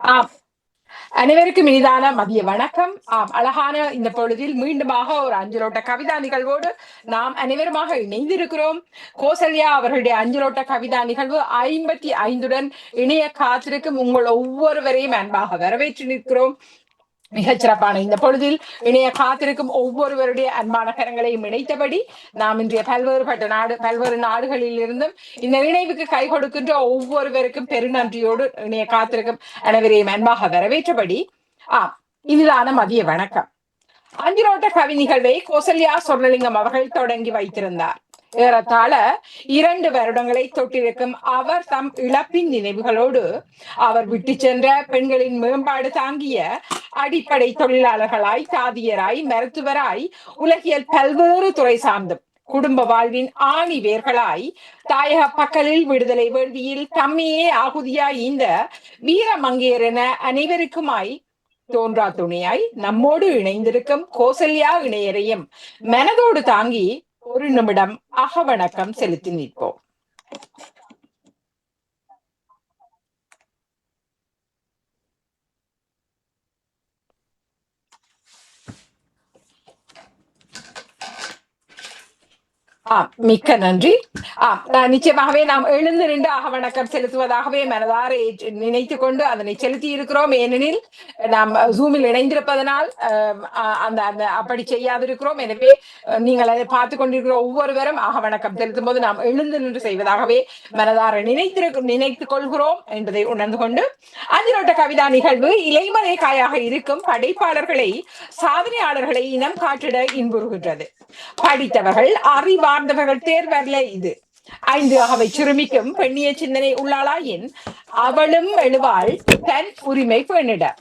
ஆம். அனைவருக்கும் இனிதான மதிய வணக்கம். ஆம் அழகான இந்த பொழுதில் மீண்டுமாக ஒரு அஞ்சலோட்ட கவிதா நிகழ்வோடு நாம் அனைவருமாக இணைந்திருக்கிறோம். கோசல்யா அவர்களுடைய அஞ்சலோட்ட கவிதா நிகழ்வு ஐம்பத்தி ஐந்துடன் இணைய காத்திருக்கும் உங்கள் ஒவ்வொருவரையும் அன்பாக வரவேற்று நிற்கிறோம். மிகச் சிறப்பான இந்த பொழுதில் இணைய காத்திருக்கும் ஒவ்வொருவருடைய அன்பான கரங்களையும் இணைத்தபடி நாம் இன்றைய பல்வேறுபட்ட நாடு பல்வேறு நாடுகளில் இருந்தும் இந்த நினைவுக்கு கை கொடுக்கின்ற ஒவ்வொருவருக்கும் பெருநன்றியோடு இணைய காத்திருக்கும் அனைவரையும் அன்பாக வரவேற்றபடி ஆ இதுதான மதிய வணக்கம். அஞ்சிரோட்ட கவி நிகழ்வை கோசல்யா சொர்ணலிங்கம் அவர்கள் தொடங்கி வைத்திருந்தார். ஏறத்தாழ இரண்டு வருடங்களை தொட்டிருக்கும் அவர் தம் இழப்பின் நினைவுகளோடு அவர் விட்டு சென்ற பெண்களின் மேம்பாடு தாங்கிய அடிப்படை தொழிலாளர்களாய் தாதியராய் மருத்துவராய் உலகியல் பல்வேறு துறை சார்ந்தும் குடும்ப வாழ்வின் ஆணி வேர்களாய் தாயக பக்கலில் விடுதலை வேள்வியில் தம்மையே ஆகுதியாய் இந்த வீரமங்கையர் என அனைவருக்குமாய் தோன்றா துணையாய் நம்மோடு இணைந்திருக்கும் கோசல்யா இணையரையும் மனதோடு தாங்கி நிமிடம் அகவணக்கம் செலுத்தி நிற்போம். மிக்க நன்றி ஆம் நிச்சயமாகவே நாம் எழுந்து நின்று ஆக வணக்கம் செலுத்துவதாகவே மனதார நினைத்து கொண்டு அதனை செலுத்தி இருக்கிறோம் ஏனெனில் நாம் ஜூமில் இணைந்திருப்பதனால் அந்த அந்த அப்படி செய்யாதிருக்கிறோம் எனவே நீங்கள் அதை பார்த்து கொண்டிருக்கிற ஒவ்வொருவரும் ஆக வணக்கம் செலுத்தும் போது நாம் எழுந்து நின்று செய்வதாகவே மனதார நினைத்திரு நினைத்துக் கொள்கிறோம் என்பதை உணர்ந்து கொண்டு அஞ்சிரோட்ட கவிதா நிகழ்வு இலைமலை காயாக இருக்கும் படைப்பாளர்களை சாதனையாளர்களை இனம் காட்டிட இன்புறுகின்றது படித்தவர்கள் சார்ந்தவர்கள் தேர்வல்ல இது. ஐந்து அவை சிறுமிக்கும் பெண்ணிய சிந்தனை உள்ளாளாயின் அவளும் எழுவாள் தன் உரிமை பெண்ணிட.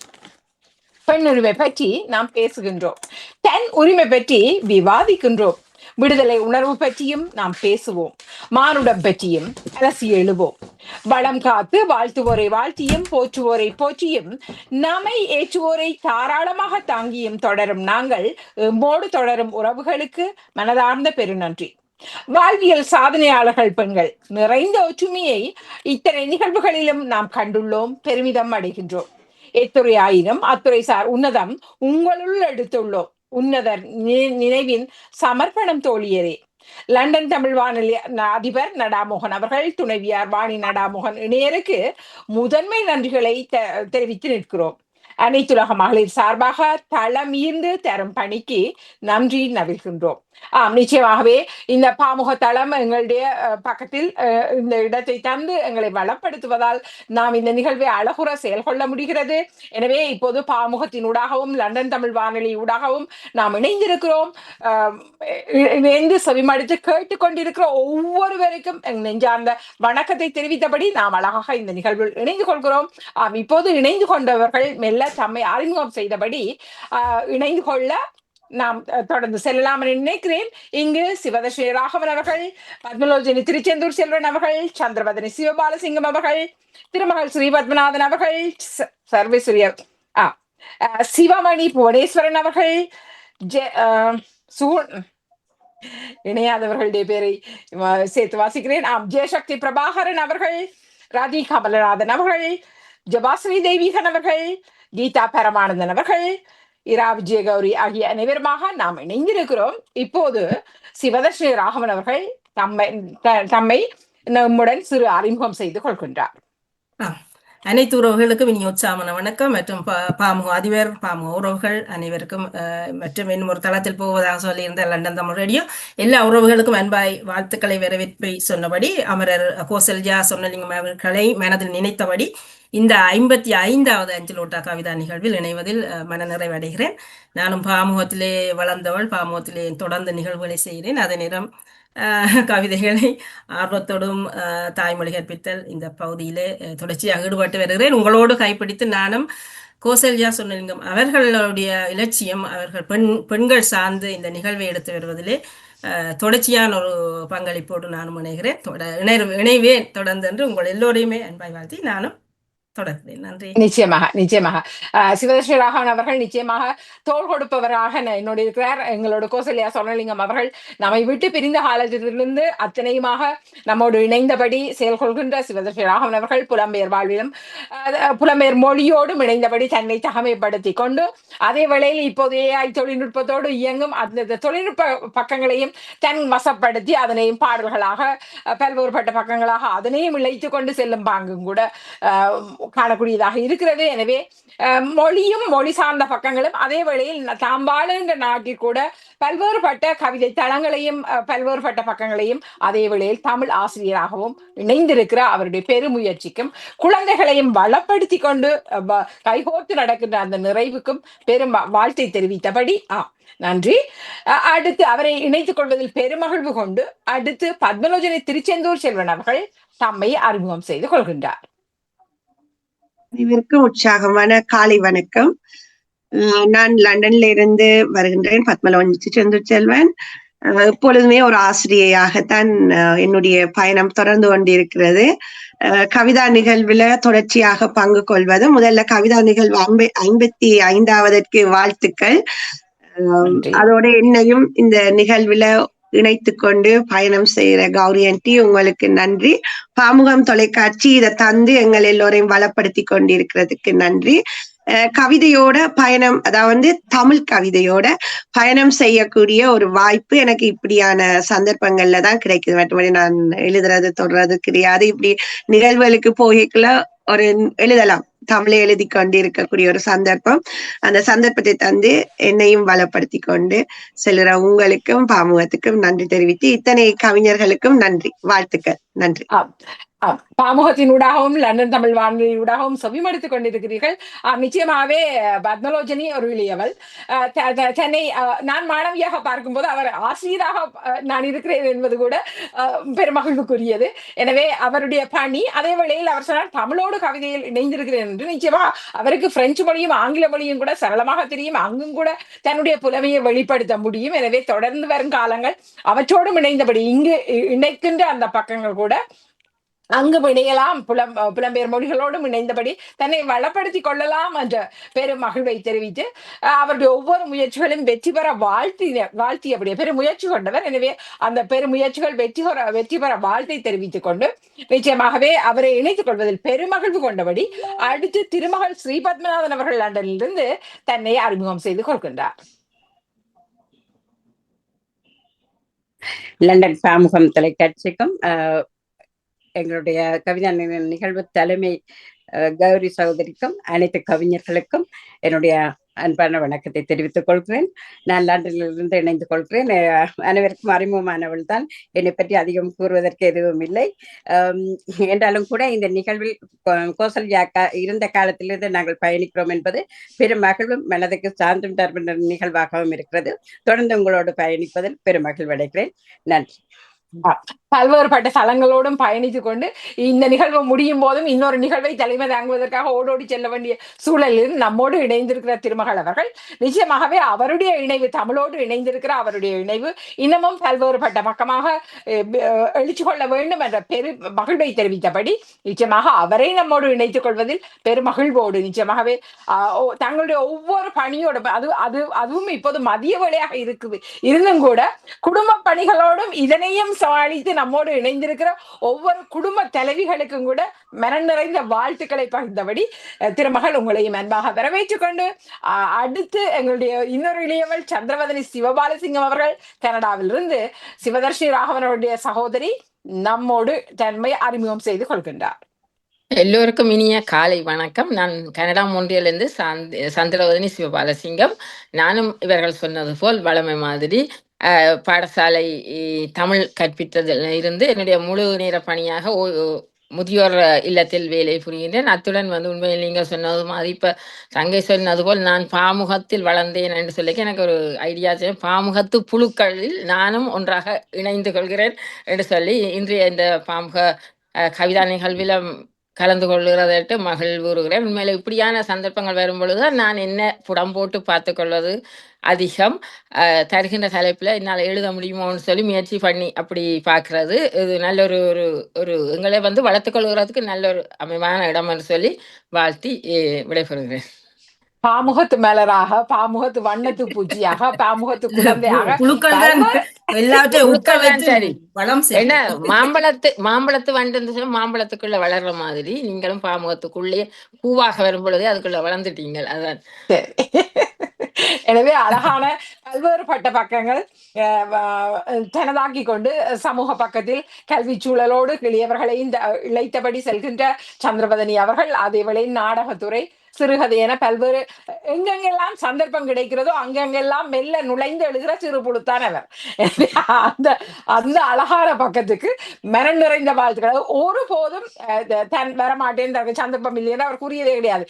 பெண் உரிமை பற்றி நாம் பேசுகின்றோம். தன் உரிமை பற்றி விவாதிக்கின்றோம். விடுதலை உணர்வு பற்றியும் நாம் பேசுவோம். மானுடம் பற்றியும் அலசி எழுவோம். வளம் காத்து வாழ்த்துவோரை வாழ்த்தியும் போற்றுவோரை போற்றியும் நம்மை ஏற்றுவோரை தாராளமாக தாங்கியும் தொடரும் நாங்கள். எம்மோடு தொடரும் உறவுகளுக்கு மனதார்ந்த பெருநன்றி. வாழ்வியல் சாதனையாளர்கள் பெண்கள். நிறைந்த ஒற்றுமையை இத்தனை நிகழ்வுகளிலும் நாம் கண்டுள்ளோம் பெருமிதம் அடைகின்றோம். எத்துறை ஆயினும் அத்துறை சார் உன்னதம் உங்களுள் எடுத்துள்ளோம். உன்னதர் நி- நினைவின் சமர்ப்பணம் தோழியரே. லண்டன் தமிழ் வானொலி அதிபர் நடாமோகன் அவர்கள் துணைவியார் வாணி நடாமோகன் இணையருக்கு முதன்மை நன்றிகளை தெ- தெரிவித்து நிற்கிறோம். அனைத்துலக மகளிர் சார்பாக தளமீர்ந்து தரும் பணிக்கு நன்றி நவிழ்கின்றோம். ஆம் நிச்சயமாகவே இந்த பாமுக தளம் எங்களுடைய பக்கத்தில் இந்த இடத்தை தந்து எங்களை வளப்படுத்துவதால் நாம் இந்த நிகழ்வை அழகுற செயல்கொள்ள முடிகிறது. எனவே இப்போது பாமுகத்தின் ஊடாகவும் லண்டன் தமிழ் வானொலி ஊடாகவும் நாம் இணைந்திருக்கிறோம். ஆம், இ- இணைந்து செவிமடுத்து கேட்டுக்கொண்டிருக்கிற ஒவ்வொருவருக்கும் என் நெஞ்சார்ந்த வணக்கத்தை தெரிவித்தபடி நாம் அழகாக இந்த நிகழ்வில் இணைந்து கொள்கிறோம். ஆம் இப்போது இணைந்து கொண்டவர்கள் மெல்ல தம்மை அறிமுகம் செய்தபடி இணைந்து கொள்ள நாம் தொடர்ந்து செல்லலாம் என நினைக்கிறேன். இங்கு சிவதர்ஷி ராகவன் அவர்கள் பத்மலோஜனி திருச்செந்தூர் செல்வன் அவர்கள் சந்திரவதனி சிவபாலசிங்கம் அவர்கள் திருமகள் ஸ்ரீ பத்மநாதன் அவர்கள் சர்வேஸ்வரிய ஆ சிவமணி புவனேஸ்வரன் அவர்கள் ஜெ இணையாதவர்களுடைய பேரை சேர்த்து வாசிக்கிறேன். ஆம் ஜெயசக்தி பிரபாகரன் அவர்கள் ராதி கமலநாதன் அவர்கள் ஜபாஸ்ரீ தெய்வீகன் அவர்கள் கீதா பரமானந்தன் அவர்கள் இரா விஜயகௌரி ஆகிய அனைவருமாக நாம் இணைந்திருக்கிறோம். இப்போது சிவதர்ஷினி ராகவன் அவர்கள் தம்மை த- தம்மை நம்முடன் சிறு அறிமுகம் செய்து கொள்கின்றார். அனைத்து உறவுகளுக்கும் இனி உற்சாகமான வணக்கம். மற்றும் பா- பாமுக அதிபர் பாமுக உறவுகள் அனைவருக்கும் மற்றும் இன்னும் ஒரு தளத்தில் போவதாக சொல்லியிருந்த லண்டன் தமிழ் ரேடியோ எல்லா உறவுகளுக்கும் அன்பாய் வாழ்த்துக்களை வரவேற்பை சொன்னபடி அமரர் கோசல்யா சொன்னலிங்கம் அவர்களை மனதில் நினைத்தபடி இந்த ஐம்பத்தி ஐந்தாவது அஞ்சலோட்டா கவிதா நிகழ்வில் இணைவதில் அஹ், மனநிறைவடைகிறேன். நானும் பாமுகத்திலே வளர்ந்தவள் பாமுகத்திலே தொடர்ந்து நிகழ்வுகளை செய்கிறேன். அதே நேரம் கவிதைகளை ஆர்வத்தோடும் தாய்மொழி கற்பித்தல் இந்த பகுதியிலே தொடர்ச்சியாக ஈடுபட்டு வருகிறேன். உங்களோடு கைப்பிடித்து நானும் கோசல்யா சொன்னலிங்கம் அவர்களுடைய இலட்சியம் அவர்கள் பெண் பெண்கள் சார்ந்து இந்த நிகழ்வை எடுத்து வருவதிலே தொடர்ச்சியான ஒரு பங்களிப்போடு நானும் இணைகிறேன். தொட- இணை இணைவேன். தொடர்ந்து என்று உங்கள் எல்லோரையுமே அன்பாய் வாழ்த்தி நானும் தொடர்கிறேன் நன்றி. நிச்சயமாக நிச்சயமாக. சிவதர்ஷி ராகவன் அவர்கள் நிச்சயமாக தோல் கொடுப்பவராக ந- என்னோட இருக்கிறார். எங்களோட கோசல்யா சொர்ணலிங்கம் அவர்கள் நம்மை விட்டு பிரிந்த காலத்திலிருந்து அத்தனையுமாக நம்மோடு இணைந்தபடி செயல்கொள்கின்ற சிவதர்ஷி ராகவன் அவர்கள் புலம்பெயர் வாழ்விலும் புலம்பெயர் மொழியோடும் இணைந்தபடி தன்னை தகமைப்படுத்தி கொண்டு அதே வேளையில் இப்போது ஏஐ தொழில்நுட்பத்தோடு இயங்கும் அந்த தொழில்நுட்ப பக்கங்களையும் தன் வசப்படுத்தி அதனையும் பாடல்களாக பல்வேறுபட்ட பக்கங்களாக அதனையும் இழைத்து கொண்டு செல்லும் பாங்கும் கூட காணக்கூடியதாக இருக்கிறது. எனவே மொழியும் மொழி சார்ந்த பக்கங்களும் அதே வேளையில் ந- தாம் வாழுகின்ற நாட்டில் கூட பல்வேறுபட்ட கவிதை தளங்களையும் அஹ், பல்வேறுபட்ட பக்கங்களையும் அதே வேளையில் தமிழ் ஆசிரியராகவும் இணைந்திருக்கிற அவருடைய பெருமுயற்சிக்கும் குழந்தைகளையும் வளப்படுத்தி கொண்டு கைகோர்த்து நடக்கின்ற அந்த நிறைவுக்கும் பெரும் வாழ்த்தை தெரிவித்தபடி ஆ நன்றி. அஹ், அடுத்து அவரை இணைத்துக் கொள்வதில் பெருமகிழ்வு கொண்டு அடுத்து பத்மலோஜனை திருச்செந்தூர் செல்வன் அவர்கள் தம்மை அறிமுகம் செய்து கொள்கின்றார். அனைவருக்கும் உற்சாகமான காலை வணக்கம். நான் லண்டன்ல இருந்து வருகின்றேன் பத்மலவன் செந்தூர் செல்வன். எப்பொழுதுமே ஒரு ஆசிரியையாகத்தான் என்னுடைய பயணம் தொடர்ந்து கொண்டிருக்கிறது. கவிதா நிகழ்வுல தொடர்ச்சியாக பங்கு கொள்வது. முதல்ல கவிதா நிகழ்வு ஐம்ப ஐம்பத்தி ஐந்தாவதற்கு வாழ்த்துக்கள். அதோட என்னையும் இந்த நிகழ்வுல இணைத்து கொண்டு பயணம் செய்யற கௌரி ஆண்டி உங்களுக்கு நன்றி. பாமுகம் தொலைக்காட்சி இதை தந்து எங்கள் எல்லோரையும் வளப்படுத்தி கொண்டிருக்கிறதுக்கு நன்றி. கவிதையோட பயணம் அதாவது தமிழ் கவிதையோட பயணம் செய்யக்கூடிய ஒரு வாய்ப்பு எனக்கு இப்படியான சந்தர்ப்பங்கள்ல தான் கிடைக்குது. மற்றபடி நான் எழுதுறது தொடர்றது கிடையாது இப்படி நிகழ்வுகளுக்கு போய்க்குள்ள ஒரு எழுதலாம். தமிழை எழுதி கொண்டு இருக்கக்கூடிய ஒரு சந்தர்ப்பம். அந்த சந்தர்ப்பத்தை தந்து என்னையும் வளப்படுத்தி கொண்டு செல்கிற உங்களுக்கும் பாமுகத்துக்கும் நன்றி தெரிவித்து இத்தனை கவிஞர்களுக்கும் நன்றி. வாழ்த்துக்கள். நன்றி. பாமுகத்தின் ஊடாகவும் லண்டன் தமிழ் வானொலியூடாகவும் செவிமடுத்துக் கொண்டிருக்கிறீர்கள். நிச்சயமாவே பத்மலோஜனி ஒரு எளியவள் சென்னை தன்னை நான் மாணவியாக பார்க்கும்போது அவர் ஆசிரியராக நான் இருக்கிறேன் என்பது கூட பெருமகிழ்வுக்குரியது. எனவே அவருடைய பணி அதே வேளையில் அவர் சொன்னால் தமிழோடு கவிதையில் இணைந்திருக்கிறேன் என்று. நிச்சயமா அவருக்கு பிரெஞ்சு மொழியும் ஆங்கில மொழியும் கூட சரளமாக தெரியும். அங்கும் கூட தன்னுடைய புலமையை வெளிப்படுத்த முடியும். எனவே தொடர்ந்து வரும் காலங்கள் அவற்றோடும் இணைந்தபடி இங்கு இணைக்கின்ற அந்த பக்கங்கள் கூட அங்கு இணையலாம். புலம் புலம்பெயர் மொழிகளோடும் இணைந்தபடி தன்னை வளப்படுத்திக் கொள்ளலாம் என்ற பெரும் மகிழ்வை தெரிவித்து அஹ், அவருடைய ஒவ்வொரு முயற்சிகளும் வெற்றி பெற வாழ்த்தி வாழ்த்தியபடியே பெரும் முயற்சி கொண்டவர். எனவே அந்த பெரும் முயற்சிகள் வெற்றி பெற வெற்றி பெற வாழ்த்தை தெரிவித்துக் கொண்டு நிச்சயமாகவே அவரை இணைத்துக் கொள்வதில் பெருமகிழ்வு கொண்டபடி அடுத்து திருமகள் ஸ்ரீபத்மநாதன் அவர்கள் லண்டனிலிருந்து தன்னை அறிமுகம் செய்து கொள்கின்றார். லண்டன் பாமுகம் தொலைக்காட்சிக்கும் அஹ், எங்களுடைய கவிதா நிகழ்வு தலைமை கௌரி சகோதரிக்கும் அனைத்து கவிஞர்களுக்கும் என்னுடைய அன்பான வணக்கத்தை தெரிவித்துக் கொள்கிறேன். நான் லண்டனிலிருந்து இணைந்து கொள்கிறேன். அனைவருக்கும் அறிமுகமானவள் தான். என்னை பற்றி அதிகம் கூறுவதற்கு எதுவும் இல்லை. என்றாலும் கூட இந்த நிகழ்வில் கோசல்யா இருந்த காலத்திலிருந்து நாங்கள் பயணிக்கிறோம் என்பது பெரும் மகிழ்வும் மனதுக்கு சாந்தம் தரும் நிகழ்வாகவும் இருக்கிறது. தொடர்ந்து உங்களோடு பயணிப்பதில் பெரும் மகிழ்வடைகிறேன். நன்றி. பல்வேறுபட்ட தளங்களோடும் பயணித்துக் கொண்டு இந்த நிகழ்வு முடியும் போதும் இன்னொரு நிகழ்வை தலைமை தாங்குவதற்காக ஓடோடி செல்ல வேண்டிய சூழலில் நம்மோடு இணைந்திருக்கிற திருமகள் அவர்கள். நிச்சயமாகவே அவருடைய இணைவு தமிழோடு இணைந்திருக்கிற அவருடைய இணைவு இன்னமும் பல்வேறுபட்ட பக்கமாக எழுச்சி கொள்ள வேண்டும் என்ற பெரு மகிழ்வை தெரிவித்தபடி நிச்சயமாக அவரை நம்மோடு இணைத்துக் கொள்வதில் பெருமகிழ்வோடு நிச்சயமாகவே ஆஹ், தங்களுடைய ஒவ்வொரு பணியோட அது அது அதுவும் இப்போது மதிய வழியாக இருக்குது. இருந்தும் கூட குடும்ப பணிகளோடும் இதனையும் சமாளித்து நம்மோடு இணைந்திருக்கிற ஒவ்வொரு குடும்ப தலைவிகளுக்கும் கூட மனம் நிறைந்த வாழ்த்துக்களை பகிர்ந்தபடி திருமகள் உங்களையும் அன்பாக வரவேற்றுக் கொண்டு அடுத்து எங்களுடைய இன்னொரு இளையவள் சந்திரவதனி சிவபாலசிங்கம் அவர்கள் கனடாவிலிருந்து சிவதர்ஷினி ராகவனுடைய சகோதரி நம்மோடு தன்மை அறிமுகம் செய்து கொள்கின்றார். எல்லோருக்கும் இனிய காலை வணக்கம். நான் கனடா மொன்றியிலிருந்து சந்திரவதனி சிவபாலசிங்கம். நானும் இவர்கள் சொன்னது போல் வளமை மாதிரி பாடசாலை தமிழ் கற்பித்ததில் இருந்து என்னுடைய முழு நேர பணியாக ஓ- முதியோர் இல்லத்தில் வேலை புரிகின்றேன். அத்துடன் வந்து உண்மையில் நீங்கள் சொன்னது மாதிரி இப்போ தங்கை சொன்னது போல் நான் பாமுகத்தில் வளர்ந்தேன் என்று சொல்லி எனக்கு ஒரு ஐடியா செய்யும் பாமுகத்து புழுக்களில் நானும் ஒன்றாக இணைந்து கொள்கிறேன் என்று சொல்லி இன்றைய இந்த பாமுக கவிதா நிகழ்விலும் கலந்து கொள்கிறதற்கு மகிழ்வுறுகிறேன் உண்மையில இப்படியான சந்தர்ப்பங்கள் வரும் பொழுதுதான் நான் என்ன புடம் போட்டு பார்த்து கொள்வது அதிகம் தருகின்ற தலைப்பில் என்னால் எழுத முடியுமோன்னு சொல்லி முயற்சி பண்ணி அப்படி பார்க்கறது. இது நல்ல ஒரு ஒரு ஒரு எங்களை வந்து வளர்த்துக்கொள்கிறதுக்கு நல்ல ஒரு அமைவான இடம் என்று சொல்லி வாழ்த்தி விடைபெறுகிறேன். பாமுகத்து மலராக பாமுகத்து வண்ணத்து பூச்சியாக பாமுகத்து குழந்தையாக என்ன. மாம்பழத்து மாம்பழத்து வண்டு மாம்பழத்துக்குள்ள வளர்ற மாதிரி நீங்களும் பாமுகத்துக்குள்ளே பூவாக வரும் பொழுதே அதுக்குள்ள வளர்ந்துட்டீங்க அதான். எனவே அழகான பல்வேறுபட்ட பக்கங்கள் தனதாக்கி கொண்டு சமூக பக்கத்தில் கல்வி சூழலோடு கிளியவர்களை இந்த இழைத்தபடி செல்கின்ற சந்திரபதனி அவர்கள் அதேவேளை நாடகத்துறை சிறுகதை. என பல்வேறு எங்கெங்கெல்லாம் சந்தர்ப்பம் கிடைக்கிறதோ அங்கெங்கெல்லாம் மெல்ல நுழைந்து எழுகிற சிறு புழுத்தான் அவர். அந்த அந்த அழகான பக்கத்துக்கு மனம் நிறைந்த வாழ்த்துக்கள். ஒரு போதும் தன் வரமாட்டேன் சந்தர்ப்பம் இல்லைன்னு அவர் கூறியதே கிடையாது.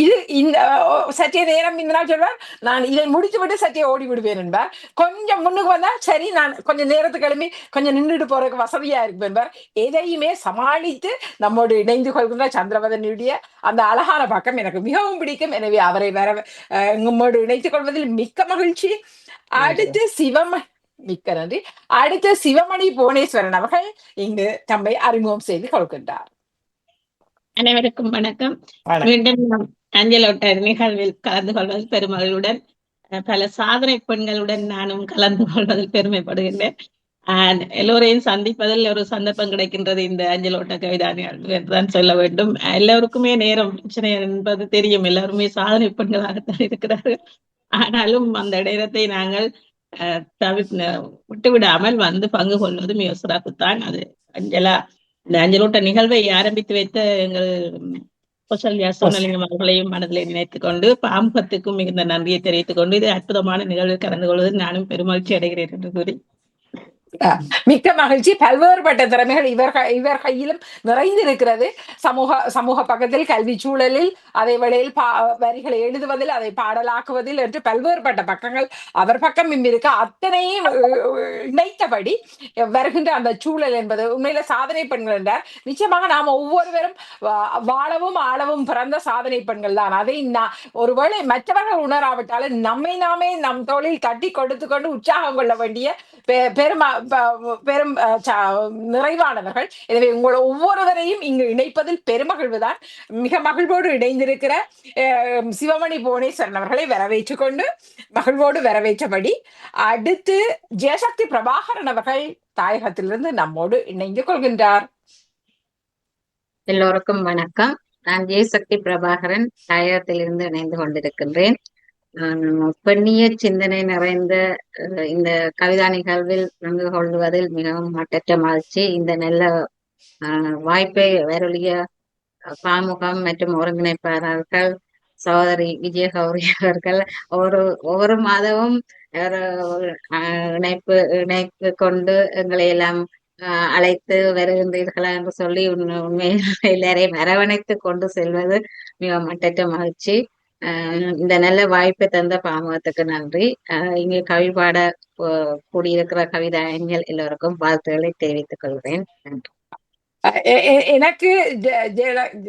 இது இந்த அஹ், சற்றே நேரம் இந்த நாள் சொல்வார் நான் இதை முடித்து விட்டு சற்றே ஓடி விடுவேன் என்பார். கொஞ்சம் முன்னுக்கு வந்தா சரி நான் கொஞ்சம் நேரத்துக்கு கிளம்பி கொஞ்சம் நின்றுட்டு போறதுக்கு வசதியா இருக்கு என்பார். எதையுமே சமாளித்து நம்மோடு இணைந்து கொள்கின்ற சந்திரவதனுடைய அந்த அழகான பக்கம் எனக்கு மிகவும் பிடிக்கும். எனவே அவரை வர அஹ், நம்மோடு இணைத்துக் கொள்வதில் மிக்க மகிழ்ச்சி. அடுத்து சிவம மிக்க நன்றி. அடுத்து சிவமணி புவனேஸ்வரன் அவர்கள் இங்கு தம்மை அறிமுகம் செய்து கொள்கின்றார். அனைவருக்கும் வணக்கம். மீண்டும் நாம் அஞ்சலோட்ட நிகழ்வில் கலந்து கொள்வது பெருமகளுடன் பல சாதனை பெண்களுடன் நானும் கலந்து கொள்வதில் பெருமைப்படுகின்றேன். எல்லோரையும் சந்திப்பதில் ஒரு சந்தர்ப்பம் கிடைக்கின்றது இந்த அஞ்சலோட்ட கவிதா என்றுதான் சொல்ல வேண்டும். எல்லோருக்குமே நேரம் பிரச்சனை என்பது தெரியும். எல்லாருமே சாதனை பெண்களாகத்தான் இருக்கிறார்கள். ஆனாலும் அந்த நேரத்தை நாங்கள் தவி தவிர் விட்டுவிடாமல் வந்து பங்கு கொள்வது மிக சிறப்புத்தான் அது. அஞ்சலா இந்த அஞ்சலோட்ட நிகழ்வை ஆரம்பித்து வைத்த எங்கள் கௌசல்யா சோனலிங்கம் அவர்களையும் மனதிலே நினைத்துக் கொண்டு பாம்பத்துக்கும் மிகுந்த நன்றியை தெரிவித்துக் கொண்டு இது அற்புதமான நிகழ்வில் கலந்து கொள்வதில் நானும் பெருமகிழ்ச்சி அடைகிறேன் என்று கூறி மிக்க மகிழ்ச்சி. பல்வேறுபட்ட திறமைகள் இவர் இவர் கையிலும் நிறைந்திருக்கிறது. சமூக சமூக பக்கத்தில் கல்வி சூழலில் அதே வேளையில் பா வரிகளை எழுதுவதில் அதை பாடலாக்குவதில் என்று பல்வேறுபட்ட பக்கங்கள் அவர் பக்கம் இருக்க. அத்தனையும் இணைத்தபடி வருகின்ற அந்த சூழல் என்பது உண்மையில சாதனை பெண்கள் என்றார். நிச்சயமாக நாம் ஒவ்வொருவரும் வா- வாழவும் ஆளவும் பிறந்த சாதனை பெண்கள் தான். அதை நான் ஒருவேளை மற்றவர்கள் உணராவிட்டாலும் நம்மை நாமே நம் தோளில் தட்டி கொடுத்து கொண்டு உற்சாகம் கொள்ள வேண்டிய பெ- பெரும் பெரும் நிறைவானவர்கள். எனவே உங்களை ஒவ்வொருவரையும் இங்கு இணைப்பதில் பெருமகிழ்வுதான். மிக மகிழ்வோடு இணைந்திருக்கிற அஹ், சிவமணி புவனேஸ்வரன் அவர்களை வரவேற்றுக் கொண்டு மகிழ்வோடு வரவேற்றபடி அடுத்து ஜெயசக்தி பிரபாகரன் அவர்கள் தாயகத்திலிருந்து நம்மோடு இணைந்து கொள்கின்றார். எல்லோருக்கும் வணக்கம். நான் ஜெயசக்தி பிரபாகரன் தாயகத்திலிருந்து இணைந்து கொண்டிருக்கின்றேன். பெண்ணிய சிந்தனை நிறைந்த இந்த கவிதா நிகழ்வில் பங்கு கொள்வதில் மிகவும் மட்டற்ற மகிழ்ச்சி இந்த நல்ல ஆஹ், வாய்ப்பை வேறொழிய பாமுகம் மற்றும் ஒருங்கிணைப்பாளர்கள் சகோதரி விஜயகௌரி அவர்கள் ஒவ்வொரு ஒவ்வொரு மாதமும் இணைப்பு இணைப்பு கொண்டு எங்களை எல்லாம் ஆஹ் அழைத்து வருகின்றீர்களா என்று சொல்லி உண்மை- உண்மையில் எல்லாரையும் அரவணைத்து கொண்டு செல்வது மிக மட்டற்ற மகிழ்ச்சி இந்த நல்ல வாய்ப்பை தந்த பாமகத்துக்கு நன்றி. ஆஹ் இங்கே கவி பாட கூடியிருக்கிற கவிதாயங்கள் எல்லோருக்கும் வாழ்த்துக்களை தெரிவித்துக் கொள்கிறேன். நன்றி. எனக்கு தேசக்தி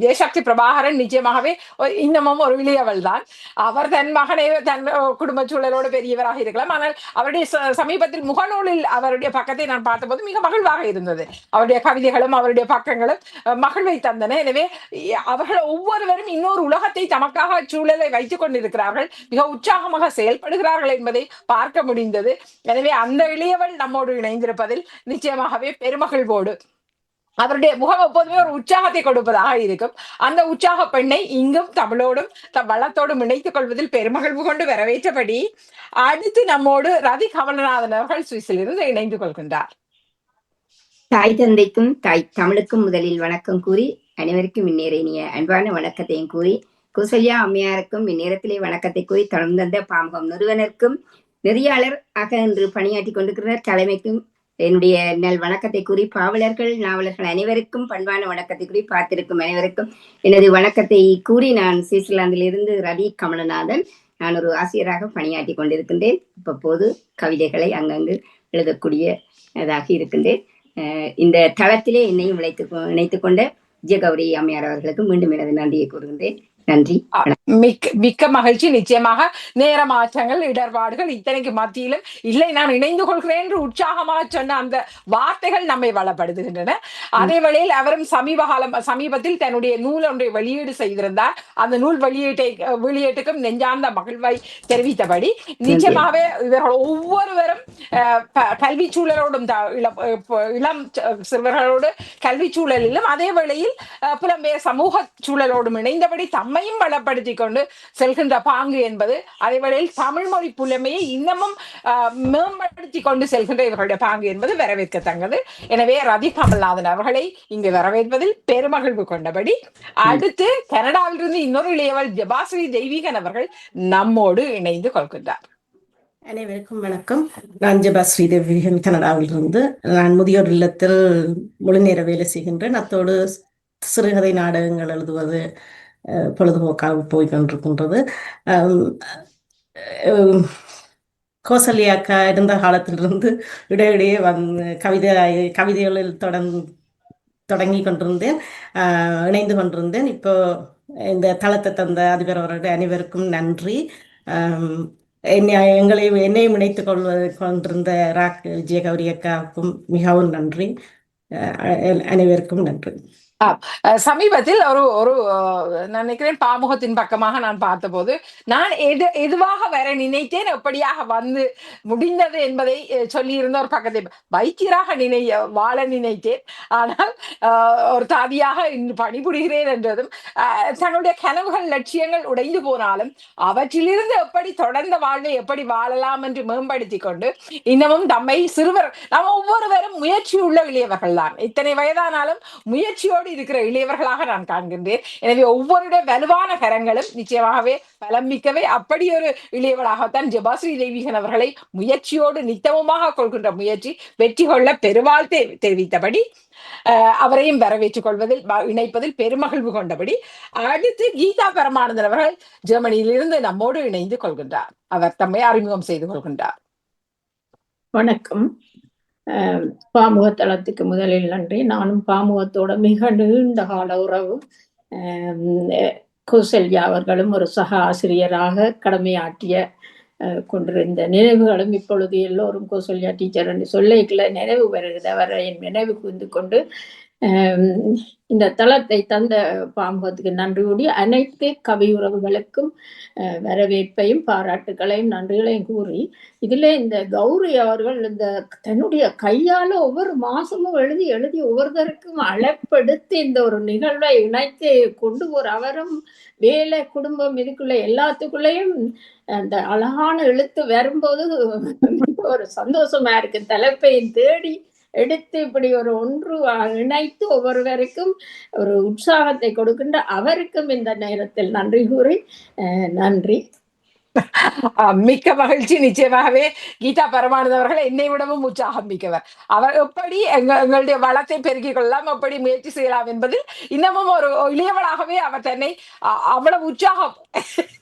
ஜெயசக்தி பிரபாகரன் நிச்சயமாகவே ஒரு- இன்னமும் ஒரு விளியவள் தான் அவர் தன் மகனை தன் குடும்ப சூழலோடு பெரியவராக இருக்கலாம் ஆனால் அவருடைய ச- சமீபத்தில் முகநூலில் அவருடைய பக்கத்தை நான் பார்த்தபோது மிக மகிழ்வாக இருந்தது அவருடைய கவிதைகளும் அவருடைய பக்கங்களும் மகிழ்வை தந்தன எனவே அவர்கள் ஒவ்வொருவரும் இன்னொரு உலகத்தை தமக்காக சூழலை வைத்துக் கொண்டிருக்கிறார்கள் மிக உற்சாகமாக செயல்படுகிறார்கள் என்பதை பார்க்க முடிந்தது எனவே அந்த இளையவள் நம்மோடு இணைந்திருப்பதில் நிச்சயமாகவே பெருமகிழ்வோடு அவருடைய முகம் எப்போதுமே ஒரு உற்சாகத்தை கொடுப்பதாக இருக்கும். அந்த உற்சாக பெண்ணை இங்கும் தமிழோடும் தம் வளத்தோடும் இணைத்துக் கொள்வதில் பெருமகிழ்வு கொண்டு வரவேற்றபடி அடுத்து நம்மோடு ரவி கமலநாதன் அவர்கள் சுவிஸிலிருந்து இணைந்து கொள்கின்றார். தாய் தந்தைக்கும் தாய் தமிழுக்கும் முதலில் வணக்கம் கூறி அனைவருக்கும் இந்நேரணிய அன்பான வணக்கத்தையும் கூறி குசல்யா அம்மையாருக்கும் இந்நேரத்திலே வணக்கத்தை கூறி தொடர்ந்து தந்த பாம்பகம் நிறுவனருக்கும் நெறியாளர் ஆக இன்று பணியாற்றி கொண்டிருக்கிற தலைமைக்கும் என்னுடைய நல் வணக்கத்தை கூறி பாவலர்கள் நாவலர்கள் அனைவருக்கும் பண்பான வணக்கத்தை கூறி பார்த்திருக்கும் அனைவருக்கும் எனது வணக்கத்தை கூறி நான் சுவிட்சர்லாந்திலிருந்து ரவி கமலநாதன். நான் ஒரு ஆசிரியராக பணியாற்றி கொண்டிருக்கின்றேன். இப்போது கவிதைகளை அங்கங்கு எழுதக்கூடிய இதாக இருக்கின்றேன். இந்த தளத்திலே என்னையும் இணைத்து இணைத்து கொண்ட விஜயகௌரி அம்மையார் அவர்களுக்கு மீண்டும் எனது நன்றியை கூறுகின்றேன். நன்றி. மிக்க மிக்க மகிழ்ச்சி. நிச்சயமாக நேர மாற்றங்கள் இடர்பாடுகள் இத்தனைக்கு மத்தியிலும் இல்லை நான் இணைந்து கொள்கிறேன் என்று உற்சாகமாக சொன்ன அந்த வார்த்தைகள் நம்மை வளப்படுத்துகின்றன. அதே வேளையில் அவரும் சமீப காலம் சமீபத்தில் தன்னுடைய நூல் ஒன்றை வெளியீடு செய்திருந்தார். அந்த நூல் வெளியீட்டை வெளியீட்டுக்கும் நெஞ்சார்ந்த மகிழ்வை தெரிவித்தபடி நிச்சயமாகவே இவர்கள் ஒவ்வொருவரும் கல்வி சூழலோடும் இளம் சிறுவர்களோடு கல்வி சூழலிலும் அதே வேளையில் புலம்பெயர் சமூக சூழலோடும் இணைந்தபடி நம்மையும் பலப்படுத்தி கொண்டு செல்கின்ற பாங்கு என்பது அதேவேளையில் தமிழ் மொழி புலமையை இன்னமும் மேம்படுத்தி கொண்டு செல்கின்ற இவர்களுடைய பாங்கு என்பது வரவேற்கத்தக்கது. எனவே ரதி கமல்நாதன் அவர்களை இங்கு வரவேற்பதில் பெருமகிழ்வு கொண்டபடி அடுத்து கனடாவிலிருந்து இன்னொரு இளையவர் ஜபாஸ்ரீ தெய்வீகன் அவர்கள் நம்மோடு இணைந்து கொள்கின்றார். அனைவருக்கும் வணக்கம். நான் ஜெபா ஸ்ரீதேவிகன் கனடாவிலிருந்து. நான் முதியோர் இல்லத்தில் முழுநேர வேலை செய்கின்றேன். அத்தோடு சிறுகதை நாடகங்கள் எழுதுவது பொழுதுபோக்காக போய் கொண்டிருக்கின்றது. அம், அக்கா இருந்த காலத்திலிருந்து இடையிடையே வந் கவிதை கவிதைகளில் தொடங் தொடங்கி கொண்டிருந்தேன். இணைந்து கொண்டிருந்தேன். இப்போ இந்த தளத்தை தந்த அதிபர் அவருடைய அனைவருக்கும் நன்றி. என்னை எங்களை என்னையும் இணைத்து கொள்வது கொண்டிருந்த ராக் விஜயகௌரி அக்காவுக்கும் மிகவும் நன்றி. அனைவருக்கும் நன்றி. சமீபத்தில் ஒரு ஒரு நான் நினைக்கிறேன் பாமுகத்தின் பக்கமாக நான் பார்த்தபோது நான் எது எதுவாக வர நினைத்தேன் எப்படியாக வந்து முடிந்தது என்பதை சொல்லியிருந்த ஒரு பக்கத்தை வைத்தியராக நினை வாழ நினைத்தேன். ஆனால் ஒரு தாதியாக இன்று பணிபுரிகிறேன் என்றதும் தன்னுடைய கனவுகள் லட்சியங்கள் உடைந்து போனாலும் அவற்றிலிருந்து எப்படி தொடர்ந்த வாழ்வை எப்படி வாழலாம் என்று மேம்படுத்தி கொண்டு இன்னமும் தம்மை சிறுவர் நாம் ஒவ்வொருவரும் முயற்சி உள்ள இளையவர்கள் தான் இத்தனை வயதானாலும் முயற்சியோடு இருக்கிற இளையவர்களாக நான் காண்கின்றேன். எனவே ஒவ்வொருடைய வலுவான கரங்களும் நிச்சயமாகவே பலம் மிக்கவே. அப்படி ஒரு இளையவளாகத்தான் ஜபாஸ்ரீ தெய்வீகன் அவர்களை முயற்சியோடு நித்தமுமாக கொள்கின்ற முயற்சி வெற்றி கொள்ள பெருவாழ்த்தை தெரிவித்தபடி அவரையும் வரவேற்றுக் கொள்வதில் இணைப்பதில் பெருமகிழ்வு கொண்டபடி அடுத்து கீதா பரமானந்தன் அவர்கள் ஜெர்மனியிலிருந்து நம்மோடு இணைந்து கொள்கின்றார். அவர் தம்மை அறிமுகம் செய்து கொள்கின்றார். வணக்கம். பாமுக பாமுகத்தளத்துக்கு முதலில் நன்றி. நானும் பாமுகத்தோட மிக நீண்ட கால உறவு கோசல்யா கௌசல்யா அவர்களும் ஒரு சக ஆசிரியராக கடமையாற்றிய கொண்டிருந்த நினைவுகளும் இப்பொழுது எல்லோரும் கோசல்யா டீச்சர் என்று சொல்லிக்கல. நினைவு வருகிறது அவரை என் நினைவு கூர்ந்து கொண்டு இந்த தளத்தை தந்த பாம்பத்துக்கு நன்றி கூடி அனைத்து கவி உறவுகளுக்கும் அஹ் வரவேற்பையும் பாராட்டுகளையும் நன்றிகளையும் கூறி இதுல இந்த கௌரி அவர்கள் இந்த தன்னுடைய கையால ஒவ்வொரு மாசமும் எழுதி எழுதி ஒவ்வொருத்தருக்கும் அழைப்படுத்தி இந்த ஒரு நிகழ்வை இணைத்து கொண்டு ஒரு அவரும் வேலை குடும்பம் இதுக்குள்ள எல்லாத்துக்குள்ளேயும் அந்த அழகான எழுத்து வரும்போது ஒரு சந்தோஷமா இருக்கு. தலைப்பையும் தேடி எடுத்து இப்படி ஒரு ஒன்று இணைத்து ஒவ்வொருவருக்கும் ஒரு உற்சாகத்தை கொடுக்கின்ற அவருக்கும் இந்த நேரத்தில் நன்றி கூறி நன்றி. மிக்க மகிழ்ச்சி நிச்சயமாகவே. கீதா பரமானந்த் அவர்கள் என்னை விடவும் உற்சாகம் மிக்கவர். அவர் எப்படி எங்க எங்களுடைய வளத்தை பெருக்கிக் கொள்ளலாம் எப்படி முயற்சி செய்யலாம் என்பதில் இன்னமும் ஒரு இளையவளாகவே அவர் தன்னை அவ்வளவு உற்சாகம்.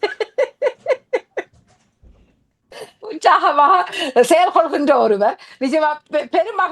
உற்சாகமாக செயல்கொள்கின்ற ஒருவர். நிச்சயமா பெருமக